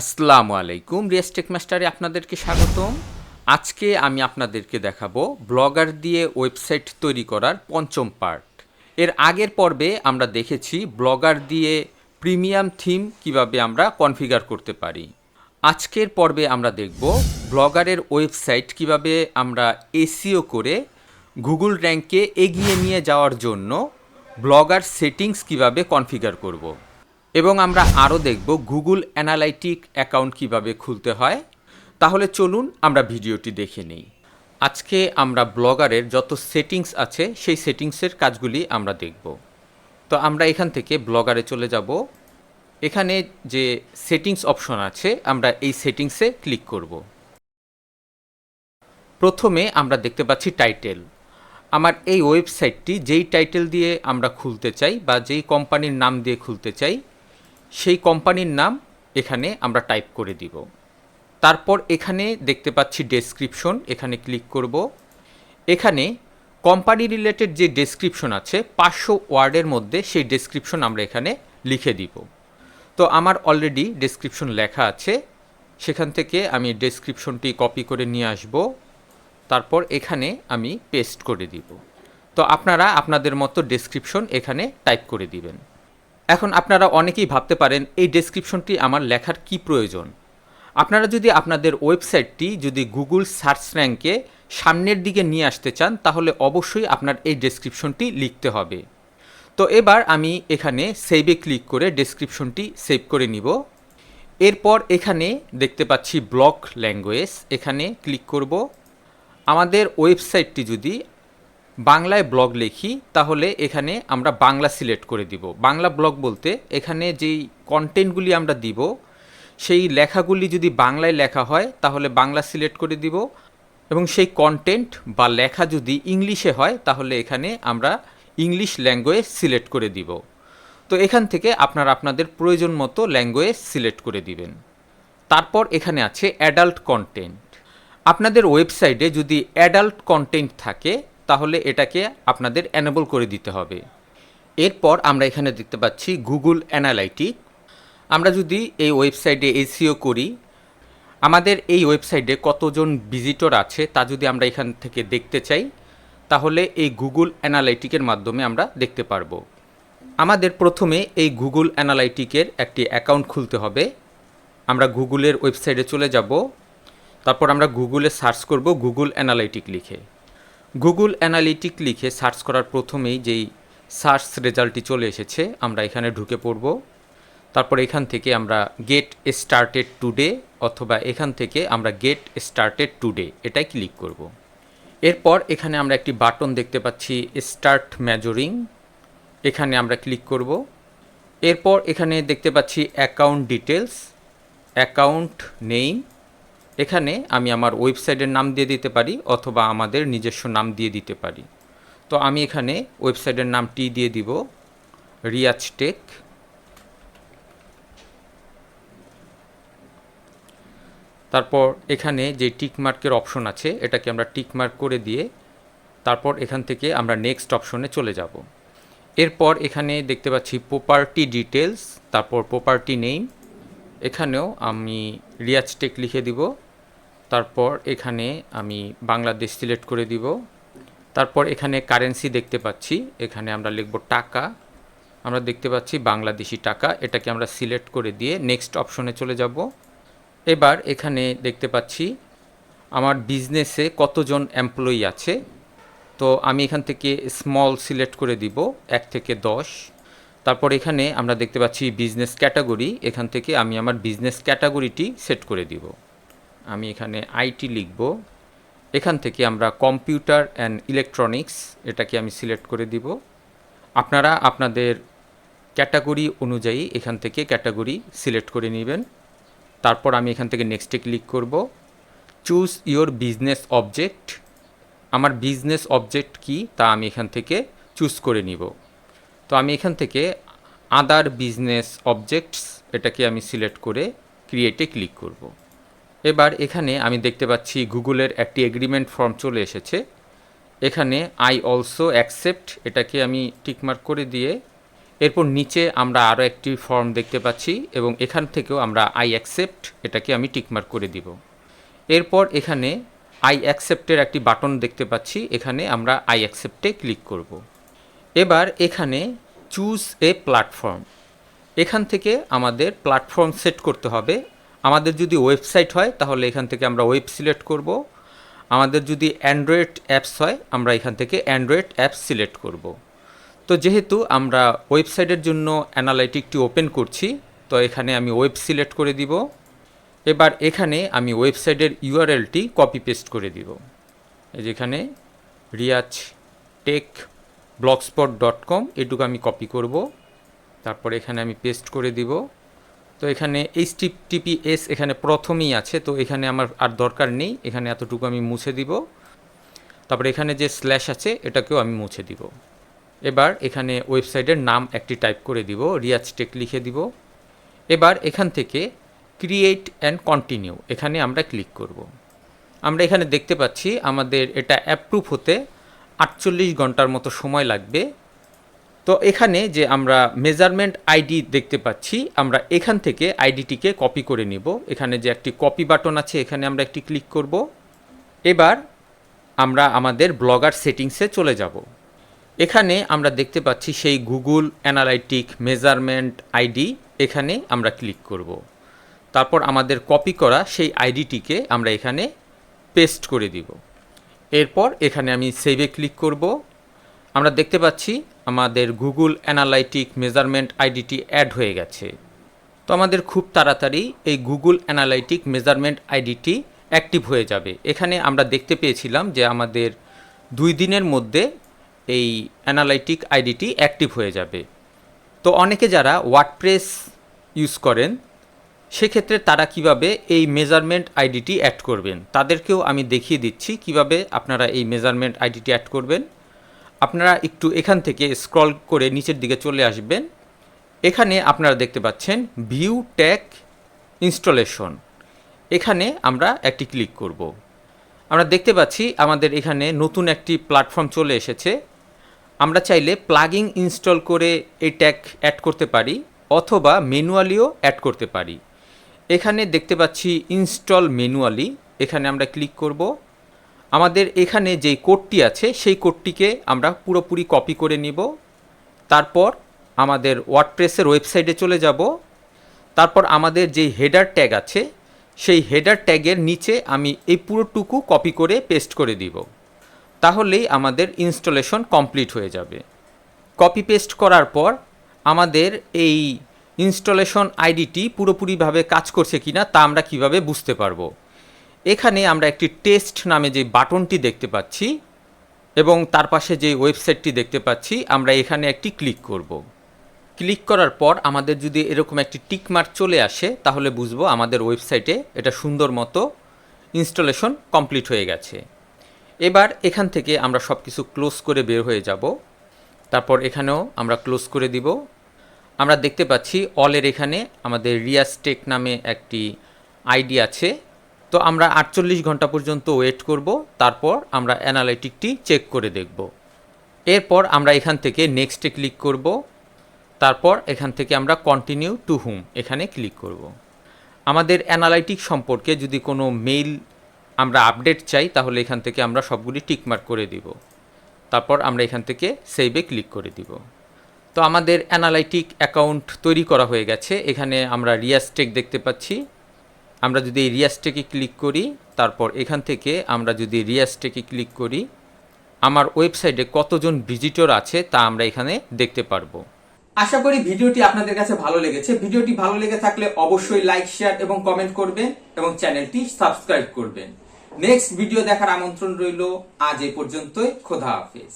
আসসালামু আলাইকুম রিয়েস্টেক মাস্টারে আপনাদেরকে স্বাগতম। আজকে আমি আপনাদেরকে দেখাবো ব্লগার দিয়ে ওয়েবসাইট তৈরি করার পঞ্চম পার্ট। এর আগের পর্বে আমরা দেখেছি ব্লগার দিয়ে প্রিমিয়াম থিম কীভাবে আমরা কনফিগার করতে পারি। আজকের পর্বে আমরা দেখব ব্লগারের ওয়েবসাইট কীভাবে আমরা এসিও করে গুগল র্যাঙ্কে এগিয়ে নিয়ে যাওয়ার জন্য ব্লগার সেটিংস কীভাবে কনফিগার করব। এবং আমরা আরও দেখব গুগল অ্যানালাইটিক অ্যাকাউন্ট কীভাবে খুলতে হয়। তাহলে চলুন আমরা ভিডিওটি দেখে নিই। আজকে আমরা ব্লগারের যত সেটিংস আছে, সেই সেটিংসের কাজগুলি আমরা দেখব। তো আমরা এখান থেকে ব্লগারে চলে যাব। এখানে যে সেটিংস অপশন আছে, আমরা এই সেটিংসে ক্লিক করব। প্রথমে আমরা দেখতে পাচ্ছি টাইটেল। আমার এই ওয়েবসাইটটি যেই টাইটেল দিয়ে আমরা খুলতে চাই বা যেই কোম্পানির নাম দিয়ে খুলতে চাই সেই কোম্পানির নাম এখানে আমরা টাইপ করে দিব। তারপর এখানে দেখতে পাচ্ছি ডেসক্রিপশন, এখানে ক্লিক করব। এখানে কোম্পানি রিলেটেড যে ডেসক্রিপশন আছে, পাঁচশো ওয়ার্ডের মধ্যে সেই ডেসক্রিপশন আমরা এখানে লিখে দিব। তো আমার অলরেডি ডেসক্রিপশন লেখা আছে। সেখান থেকে আমি ডেসক্রিপশনটি কপি করে নিয়ে আসব। তারপর এখানে আমি পেস্ট করে দিব। তো আপনারা আপনাদের মতো ডেসক্রিপশন এখানে টাইপ করে দিবেন। এখন আপনারা অনেকেই ভাবতে পারেন, এই ডেসক্রিপশনটি আমার লেখার কি প্রয়োজন? আপনারা যদি আপনাদের ওয়েবসাইটটি যদি গুগল সার্চ র্যাঙ্কে সামনের দিকে নিয়ে আসতে চান, তাহলে অবশ্যই আপনার এই ডেসক্রিপশনটি লিখতে হবে। তো এবার আমি এখানে সেভে ক্লিক করে ডেসক্রিপশনটি সেভ করে নিব। এরপর এখানে দেখতে পাচ্ছি ব্লক ল্যাঙ্গুয়েজ এখানে ক্লিক করব। আমাদের ওয়েবসাইটটি যদি বাংলায় ব্লগ লিখি, তাহলে এখানে আমরা বাংলা সিলেক্ট করে দিব। বাংলা ব্লগ বলতে এখানে যেই কন্টেন্টগুলি আমরা দিব, সেই লেখাগুলি যদি বাংলায় লেখা হয়, তাহলে বাংলা সিলেক্ট করে দিব। এবং সেই কন্টেন্ট বা লেখা যদি ইংলিশে হয়, তাহলে এখানে আমরা ইংলিশ ল্যাঙ্গুয়েজ সিলেক্ট করে দিব। তো এখান থেকে আপনারা আপনাদের প্রয়োজন মতো ল্যাঙ্গুয়েজ সিলেক্ট করে দিবেন। তারপর এখানে আছে অ্যাডাল্ট কন্টেন্ট আপনাদের ওয়েবসাইটে যদি অ্যাডাল্ট কন্টেন্ট থাকে তাহলে এটাকে আপনাদের অ্যানেবল করে দিতে হবে। এরপর আমরা এখানে দেখতে পাচ্ছি গুগল অ্যানালাইটিক আমরা যদি এই ওয়েবসাইটে এসিও করি, আমাদের এই ওয়েবসাইটে কতজন ভিজিটর আছে তা যদি আমরা এখান থেকে দেখতে চাই, তাহলে এই গুগল অ্যানালাইটিকের মাধ্যমে আমরা দেখতে পারব। আমাদের প্রথমে এই গুগল অ্যানালাইটিকের একটি অ্যাকাউন্ট খুলতে হবে। আমরা গুগলের ওয়েবসাইটে চলে যাব। তারপর আমরা গুগলে সার্চ করব গুগল অ্যানালাইটিক লিখে। গুগল অ্যানালিটিক লিখে সার্চ করার প্রথমেই যেই সার্চ রেজাল্টটি চলে এসেছে, আমরা এখানে ঢুকে পড়ব। তারপর এখান থেকে আমরা গেট স্টার্টেড টুডে অথবা এখান থেকে আমরা গেট স্টার্টেড টুডে এটাই ক্লিক করব। এরপর এখানে আমরা একটি বাটন দেখতে পাচ্ছি স্টার্ট মেজরিং এখানে আমরা ক্লিক করব। এরপর এখানে দেখতে পাচ্ছি অ্যাকাউন্ট ডিটেলস অ্যাকাউন্ট নেই এখানে আমি আমার ওয়েবসাইটের নাম দিয়ে দিতে পারি অথবা আমাদের নিজস্ব নাম দিয়ে দিতে পারি। তো আমি এখানে ওয়েবসাইটের নামটি দিয়ে দিব, রিয়াজ টেক। তারপর এখানে যে টিকমার্কের অপশন আছে, এটাকে আমরা টিকমার্ক করে দিয়ে তারপর এখান থেকে আমরা নেক্সট অপশনে চলে যাব। এরপর এখানে দেখতে পাচ্ছি প্রপার্টি ডিটেলস তারপর প্রপার্টি নেম। এখানেও আমি রিয়াজ টেক লিখে দিব। তারপর এখানে আমি বাংলাদেশ সিলেক্ট করে দিব। তারপর এখানে কারেন্সি দেখতে পাচ্ছি। এখানে আমরা লিখব টাকা। আমরা দেখতে পাচ্ছি বাংলাদেশি টাকা। এটাকে আমরা সিলেক্ট করে দিয়ে নেক্সট অপশনে চলে যাব। এবার এখানে দেখতে পাচ্ছি আমার বিজনেসে কতজন এমপ্লয়ি আছে। তো আমি এখান থেকে স্মল সিলেক্ট করে দিব, এক থেকে দশ। তারপর এখানে আমরা দেখতে পাচ্ছি বিজনেস ক্যাটাগরি এখান থেকে আমি আমার বিজনেস ক্যাটাগরিটি সেট করে দিব। আমি এখানে আইটি লিখব। এখান থেকে আমরা কম্পিউটার অ্যান্ড ইলেকট্রনিক্স এটাকে আমি সিলেক্ট করে দিব। আপনারা আপনাদের ক্যাটাগরি অনুযায়ী এখান থেকে ক্যাটাগরি সিলেক্ট করে নেবেন। তারপর আমি এখান থেকে নেক্সটে ক্লিক করব। চুজ ইয়োর বিজনেস অবজেক্ট আমার বিজনেস অবজেক্ট কি তা আমি এখান থেকে চুজ করে নিব। তো আমি এখান থেকে আদার বিজনেস অবজেক্টস এটাকে আমি সিলেক্ট করে ক্রিয়েটে ক্লিক করব। এবার এখানে আমি দেখতে পাচ্ছি গুগলের একটি এগ্রিমেন্ট ফর্ম চলে এসেছে। এখানে আই অলসো অ্যাকসেপ্ট এটাকে আমি টিকমার্ক করে দিয়ে এরপর নিচে আমরা আরও একটি ফর্ম দেখতে পাচ্ছি এবং এখান থেকেও আমরা আই অ্যাকসেপ্ট এটাকে আমি টিকমার্ক করে দিব। এরপর এখানে আই অ্যাকসেপ্টের একটি বাটন দেখতে পাচ্ছি, এখানে আমরা আই অ্যাকসেপ্টে ক্লিক করব। এবার এখানে চুজ এ প্ল্যাটফর্ম এখান থেকে আমাদের প্ল্যাটফর্ম সেট করতে হবে। আমাদের যদি ওয়েবসাইট হয়, তাহলে এখান থেকে আমরা ওয়েব সিলেক্ট করব। আমাদের যদি অ্যান্ড্রয়েড অ্যাপস হয়, আমরা এখান থেকে অ্যান্ড্রয়েড অ্যাপস সিলেক্ট করব। তো যেহেতু আমরা ওয়েবসাইটের জন্য অ্যানালাইটিকটি ওপেন করছি, তো এখানে আমি ওয়েব সিলেক্ট করে দিব। এবার এখানে আমি ওয়েবসাইটের ইউআরএলটি কপি পেস্ট করে দিব। যেখানে Riyaz tech blogspot dot com এটুকু আমি কপি করব। তারপর এখানে আমি পেস্ট করে দিব। তো এখানে এইচ টিপিএস এখানে প্রথমেই আছে, তো এখানে আমার আর দরকার নেই, এখানে এতটুকু আমি মুছে দিব। তারপর এখানে যে স্ল্যাশ আছে, এটাকেও আমি মুছে দিব। এবার এখানে ওয়েবসাইটের নাম একটি টাইপ করে দিব, রিয়াজ টেক লিখে দিব। এবার এখান থেকে ক্রিয়েট অ্যান্ড কন্টিনিউ, এখানে আমরা ক্লিক করব। আমরা এখানে দেখতে পাচ্ছি আমাদের এটা অ্যাপ্রুভ হতে আটচল্লিশ ঘণ্টার মতো সময় লাগবে। তো এখানে যে আমরা মেজারমেন্ট আইডি দেখতে পাচ্ছি, আমরা এখান থেকে আইডিটিকে কপি করে নিব। এখানে যে একটি কপি বাটন আছে, এখানে আমরা একটি ক্লিক করব। এবার আমরা আমাদের ব্লগার সেটিংসে চলে যাব। এখানে আমরা দেখতে পাচ্ছি সেই গুগল অ্যানালাইটিক মেজারমেন্ট আইডি এখানে আমরা ক্লিক করব। তারপর আমাদের কপি করা সেই আইডিটিকে আমরা এখানে পেস্ট করে দিব। এরপর এখানে আমি সেভে ক্লিক করব। আমরা দেখতে পাচ্ছি আমাদের গুগল অ্যানালাইটিক মেজারমেন্ট আইডিটি অ্যাড হয়ে গেছে। তো আমাদের খুব তাড়াতাড়ি এই গুগল অ্যানালাইটিক মেজারমেন্ট আইডিটি অ্যাক্টিভ হয়ে যাবে। এখানে আমরা দেখতে পেয়েছিলাম যে আমাদের দুই দিনের মধ্যে এই অ্যানালাইটিক আইডিটি অ্যাক্টিভ হয়ে যাবে। তো অনেকে যারা ওয়ার্ডপ্রেস ইউজ করেন, সেক্ষেত্রে তারা কীভাবে এই মেজারমেন্ট আইডিটি অ্যাড করবেন? তাদেরকেও আমি দেখিয়ে দিচ্ছি কীভাবে আপনারা এই মেজারমেন্ট আইডিটি অ্যাড করবেন। আপনারা একটু এখান থেকে স্ক্রল করে নিচের দিকে চলে আসবেন। এখানে আপনারা দেখতে পাচ্ছেন ভিউ ট্যাগ ইনস্টলেশন এখানে আমরা একটি ক্লিক করব। আমরা দেখতে পাচ্ছি আমাদের এখানে নতুন একটি প্ল্যাটফর্ম চলে এসেছে। আমরা চাইলে প্লাগিং ইনস্টল করে এই ট্যাগ অ্যাড করতে পারি অথবা ম্যানুয়ালিও অ্যাড করতে পারি। এখানে দেখতে পাচ্ছি ইনস্টল ম্যানুয়ালি এখানে আমরা ক্লিক করব। আমাদের এখানে যেই কোডটি আছে, সেই কোডটিকে আমরা পুরোপুরি কপি করে নিব। তারপর আমাদের ওয়ার্ডপ্রেসের ওয়েবসাইটে চলে যাব। তারপর আমাদের যেই হেডার ট্যাগ আছে, সেই হেডার ট্যাগের নিচে আমি এই পুরোটুকু কপি করে পেস্ট করে দিব। তাহলেই আমাদের ইনস্টলেশন কমপ্লিট হয়ে যাবে। কপি পেস্ট করার পর আমাদের এই ইনস্টলেশন আইডিটি পুরোপুরিভাবে কাজ করছে কিনা তা আমরা কীভাবে বুঝতে পারব? এখানে আমরা একটি টেস্ট নামে যে বাটনটি দেখতে পাচ্ছি এবং তার পাশে যে ওয়েবসাইটটি দেখতে পাচ্ছি, আমরা এখানে একটি ক্লিক করব। ক্লিক করার পর আমাদের যদি এরকম একটি টিকমার্ক চলে আসে, তাহলে বুঝব আমাদের ওয়েবসাইটে এটা সুন্দর মতো ইনস্টলেশন কমপ্লিট হয়ে গেছে। এবার এখান থেকে আমরা সব কিছু ক্লোজ করে বের হয়ে যাব। তারপর এখানেও আমরা ক্লোজ করে দিব। আমরা দেখতে পাচ্ছি, অলের এখানে আমাদের রিয়াস্টেক নামে একটি আইডি আছে। তো আমরা আটচল্লিশ ঘণ্টা পর্যন্ত ওয়েট করব, তারপর আমরা অ্যানালাইটিকটি চেক করে দেখব। এরপর আমরা এখান থেকে নেক্সটে ক্লিক করব, তারপর এখান থেকে আমরা কন্টিনিউ টু হুম এখানে ক্লিক করব। আমাদের অ্যানালাইটিক সম্পর্কে যদি কোনো মেইল আমরা আপডেট চাই, তাহলে এখান থেকে আমরা সবগুলি টিকমার্ক করে দিব। তারপর আমরা এখান থেকে সেভে ক্লিক করে দিব। তো আমাদের অ্যানালাইটিক অ্যাকাউন্ট তৈরি করা হয়ে গেছে। এখানে আমরা রিয়াস্টেক দেখতে পাচ্ছি। আমরা যদি এই রিয়াস্টেকে ক্লিক করি, তারপর এখান থেকে আমরা যদি রিয়াস্টেকে ক্লিক করি, আমার ওয়েবসাইটে কতজন ভিজিটর আছে তা আমরা এখানে দেখতে পারব। আশা করি ভিডিওটি আপনাদের কাছে ভালো লেগেছে। ভিডিওটি ভালো লেগে থাকলে অবশ্যই লাইক, শেয়ার এবং কমেন্ট করবেন এবং চ্যানেলটি সাবস্ক্রাইব করবেন। নেক্সট ভিডিও দেখার আমন্ত্রণ রইল। আজ এ পর্যন্তই। খোদা হাফেজ।